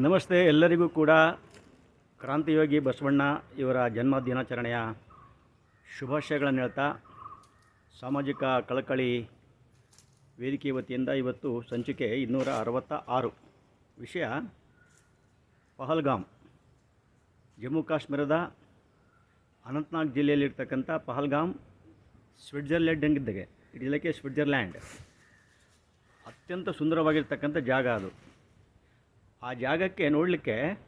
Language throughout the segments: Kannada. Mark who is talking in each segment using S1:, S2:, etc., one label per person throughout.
S1: ನಮಸ್ತೆ ಎಲ್ಲರಿಗೂ ಕೂಡ ಕ್ರಾಂತಿಯೋಗಿ ಬಸವಣ್ಣ ಇವರ ಜನ್ಮ ದಿನಾಚರಣೆಯ ಶುಭಾಶಯಗಳನ್ನು ಹೇಳ್ತಾ ಸಾಮಾಜಿಕ ಕಳಕಳಿ ವೇದಿಕೆ ವತಿಯಿಂದ ಇವತ್ತು ಸಂಚಿಕೆ ಇನ್ನೂರ ಅರವತ್ತ ಆರು. ವಿಷಯ ಪಹಲ್ಗಾಮ್. ಜಮ್ಮು ಕಾಶ್ಮೀರದ Anantnag ಜಿಲ್ಲೆಯಲ್ಲಿರ್ತಕ್ಕಂಥ Pahalgam Switzerland is like Switzerland ಅತ್ಯಂತ ಸುಂದರವಾಗಿರ್ತಕ್ಕಂಥ ಜಾಗ ಅದು. ಆ ಜಾಗಕ್ಕೆ ನೋಡಲಿಕ್ಕೆ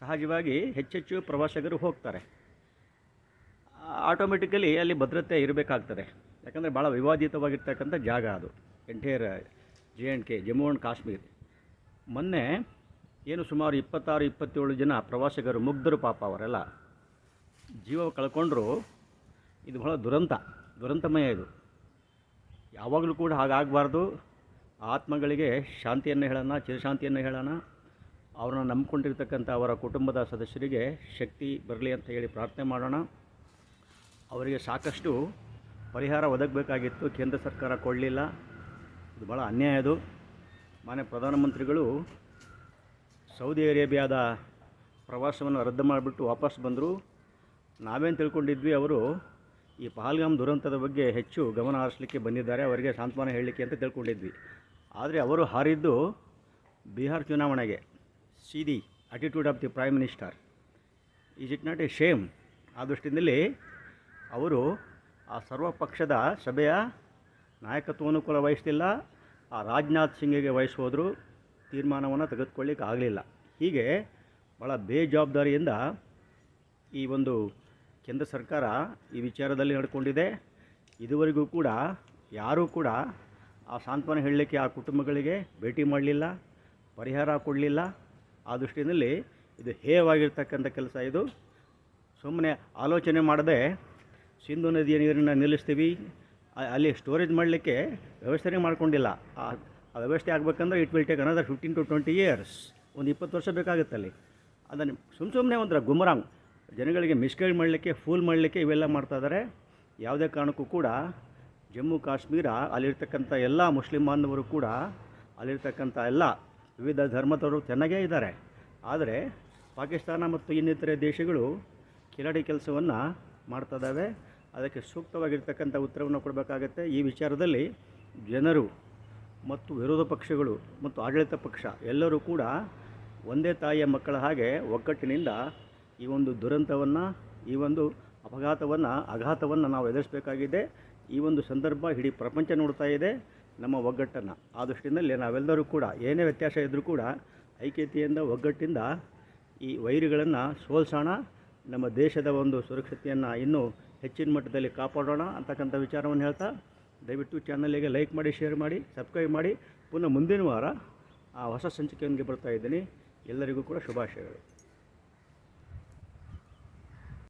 S1: ಸಹಜವಾಗಿ ಹೆಚ್ಚೆಚ್ಚು ಪ್ರವಾಸಿಗರು ಹೋಗ್ತಾರೆ. ಆಟೋಮೆಟಿಕಲಿ ಅಲ್ಲಿ ಭದ್ರತೆ ಇರಬೇಕಾಗ್ತದೆ. ಯಾಕಂದರೆ ಭಾಳ ವಿವಾದಿತವಾಗಿರ್ತಕ್ಕಂಥ ಜಾಗ ಅದು. Entire, J and K, Jammu and Kashmir. ಮೊನ್ನೆ ಏನು ಸುಮಾರು ಇಪ್ಪತ್ತಾರು, ಇಪ್ಪತ್ತೇಳು ಜನ ಪ್ರವಾಸಿಗರು, ಮುಗ್ಧರು ಪಾಪ ಅವರೆಲ್ಲ ಜೀವ ಕಳ್ಕೊಂಡ್ರು. ಇದು ಬಹಳ ದುರಂತ, ದುರಂತಮಯ ಇದು. ಯಾವಾಗಲೂ ಕೂಡ ಹಾಗಾಗಬಾರ್ದು. ಆತ್ಮಗಳಿಗೆ ಶಾಂತಿಯನ್ನು ಹೇಳೋಣ, ಚಿರಶಾಂತಿಯನ್ನು ಹೇಳೋಣ. ಅವ್ರನ್ನ ನಂಬಿಕೊಂಡಿರ್ತಕ್ಕಂಥ ಅವರ ಕುಟುಂಬದ ಸದಸ್ಯರಿಗೆ ಶಕ್ತಿ ಬರಲಿ ಅಂತ ಹೇಳಿ ಪ್ರಾರ್ಥನೆ ಮಾಡೋಣ. ಅವರಿಗೆ ಸಾಕಷ್ಟು ಪರಿಹಾರ ಒದಗಬೇಕಾಗಿತ್ತು. ಕೇಂದ್ರ ಸರ್ಕಾರ ಕೊಡಲಿಲ್ಲ. ಇದು ಭಾಳ ಅನ್ಯಾಯ ಅದು. ಮಾನ್ಯ ಪ್ರಧಾನಮಂತ್ರಿಗಳು ಸೌದಿ ಅರೇಬಿಯಾದ ಪ್ರವಾಸವನ್ನು ರದ್ದು ಮಾಡಿಬಿಟ್ಟು ವಾಪಸ್ ಬಂದರು. ನಾವೇನು ತಿಳ್ಕೊಂಡಿದ್ವಿ, ಅವರು ಈ ಪಹಲ್ಗಾಮ್ ದುರಂತದ ಬಗ್ಗೆ ಹೆಚ್ಚು ಗಮನ ಹರಿಸಲಿಕ್ಕೆ ಬಂದಿದ್ದಾರೆ. ಅವರಿಗೆ ಸಾಂತ್ವನ ಹೇಳಲಿಕ್ಕೆ ಅಂತ ತಿಳ್ಕೊಂಡಿದ್ವಿ. ಆದರೆ ಅವರು ಹಾರಿದ್ದು ಬಿಹಾರ್ ಚುನಾವಣೆಗೆ. See the attitude of the prime minister is it not a shame ಆ ದೃಷ್ಟಿಯಲ್ಲಿ ಅವರು ಆ ಸರ್ವಪಕ್ಷದ ಸಭೆಯ ನಾಯಕತ್ವವನ್ನು ಕೂಡ ವಹಿಸಲಿಲ್ಲ, ಆ ರಾಜನಾಥ್ ಸಿಂಗಿಗೆ ವಹಿಸೋದ್ರು ತೀರ್ಮಾನವನ್ನು ತೆಗೆದುಕೊಳ್ಳಿಕ್ಕೆ ಆಗಲಿಲ್ಲ. ಹೀಗೆ ಭಾಳ ಬೇಜವಾಬ್ದಾರಿಯಿಂದ ಈ ಒಂದು ಕೇಂದ್ರ ಸರ್ಕಾರ ಈ ವಿಚಾರದಲ್ಲಿ ನಡ್ಕೊಂಡಿದೆ. ಇದುವರೆಗೂ ಕೂಡ ಯಾರೂ ಕೂಡ ಆ ಸಾಂತ್ವನ ಹೇಳಲಿಕ್ಕೆ ಆ ಕುಟುಂಬಗಳಿಗೆ ಭೇಟಿ ಮಾಡಲಿಲ್ಲ, ಪರಿಹಾರ ಕೊಡಲಿಲ್ಲ. ಆ ದೃಷ್ಟಿಯಲ್ಲಿ ಇದು ಹೇಯವಾಗಿರ್ತಕ್ಕಂಥ ಕೆಲಸ ಇದು. ಸುಮ್ಮನೆ ಆಲೋಚನೆ ಮಾಡದೆ ಸಿಂಧು ನದಿಯ ನೀರನ್ನು ನಿಲ್ಲಿಸ್ತೀವಿ. ಅಲ್ಲಿ ಸ್ಟೋರೇಜ್ ಮಾಡಲಿಕ್ಕೆ ವ್ಯವಸ್ಥೆನೇ ಮಾಡ್ಕೊಂಡಿಲ್ಲ. ಆ ವ್ಯವಸ್ಥೆ ಆಗಬೇಕಂದ್ರೆ it will take another fifteen to twenty years ಒಂದು ಇಪ್ಪತ್ತು ವರ್ಷ ಬೇಕಾಗುತ್ತೆ ಅಲ್ಲಿ. ಅದನ್ನು ಸುಮ್ಮ ಸುಮ್ಮನೆ ಒಂಥರ ಗುಮರಾಂಗ್ ಜನಗಳಿಗೆ ಮಿಸ್ಗೈಡ್ ಮಾಡಲಿಕ್ಕೆ ಫೂಲ್ ಮಾಡಲಿಕ್ಕೆ ಇವೆಲ್ಲ ಮಾಡ್ತಾ ಇದ್ದಾರೆ ಯಾವುದೇ ಕಾರಣಕ್ಕೂ ಕೂಡ ಜಮ್ಮು ಕಾಶ್ಮೀರ ಅಲ್ಲಿರ್ತಕ್ಕಂಥ ಎಲ್ಲ ಮುಸ್ಲಿಂ ಬಾಂಧವರು ಕೂಡ ಅಲ್ಲಿರ್ತಕ್ಕಂಥ ಎಲ್ಲ ವಿವಿಧ ಧರ್ಮದವರು ಚೆನ್ನಾಗೇ ಇದ್ದಾರೆ. ಆದರೆ ಪಾಕಿಸ್ತಾನ ಮತ್ತು ಇನ್ನಿತರೆ ದೇಶಗಳು ಕಿಲಾಡಿ ಕೆಲಸವನ್ನು ಮಾಡ್ತಾ ಇದ್ದಾವೆ. ಅದಕ್ಕೆ ಸೂಕ್ತವಾಗಿರ್ತಕ್ಕಂಥ ಉತ್ತರವನ್ನು ಕೊಡಬೇಕಾಗತ್ತೆ. ಈ ವಿಚಾರದಲ್ಲಿ ಜನರು ಮತ್ತು ವಿರೋಧ ಪಕ್ಷಗಳು ಮತ್ತು ಆಡಳಿತ ಪಕ್ಷ ಎಲ್ಲರೂ ಕೂಡ ಒಂದೇ ತಾಯಿಯ ಮಕ್ಕಳ ಹಾಗೆ ಒಗ್ಗಟ್ಟಿನಿಂದ ಈ ಒಂದು ದುರಂತವನ್ನು, ಈ ಒಂದು ಅಪಘಾತವನ್ನು ಆಘಾತವನ್ನು ನಾವು ಎದುರಿಸಬೇಕಾಗಿದೆ. ಈ ಒಂದು ಸಂದರ್ಭ ಇಡೀ ಪ್ರಪಂಚ ನೋಡ್ತಾ ಇದೆ. ನಮ್ಮ ಒಗ್ಗಟ್ಟನ್ನು. ಆ ದೃಷ್ಟಿನಲ್ಲಿ ನಾವೆಲ್ಲರೂ ಕೂಡ, ಏನೇ ವ್ಯತ್ಯಾಸ ಇದ್ದರೂ ಕೂಡ, ಐಕ್ಯತೆಯಿಂದ, ಒಗ್ಗಟ್ಟಿಂದ ಈ ವೈರಿಗಳನ್ನು ಸೋಲ್ಸೋಣ. ನಮ್ಮ ದೇಶದ ಒಂದು ಸುರಕ್ಷತೆಯನ್ನು ಇನ್ನೂ ಹೆಚ್ಚಿನ ಮಟ್ಟದಲ್ಲಿ ಕಾಪಾಡೋಣ ಅಂತಕ್ಕಂಥ ವಿಚಾರವನ್ನು ಹೇಳ್ತಾ, ದಯವಿಟ್ಟು ಚಾನಲಿಗೆ ಲೈಕ್ ಮಾಡಿ, ಶೇರ್ ಮಾಡಿ, ಸಬ್ಸ್ಕ್ರೈಬ್ ಮಾಡಿ. ಪುನಃ ಮುಂದಿನ ವಾರ ಆ ಹೊಸ ಸಂಚಿಕೆಯೊಂದಿಗೆ ಬರ್ತಾ ಇದ್ದೀನಿ. ಎಲ್ಲರಿಗೂ ಕೂಡ ಶುಭಾಶಯಗಳು.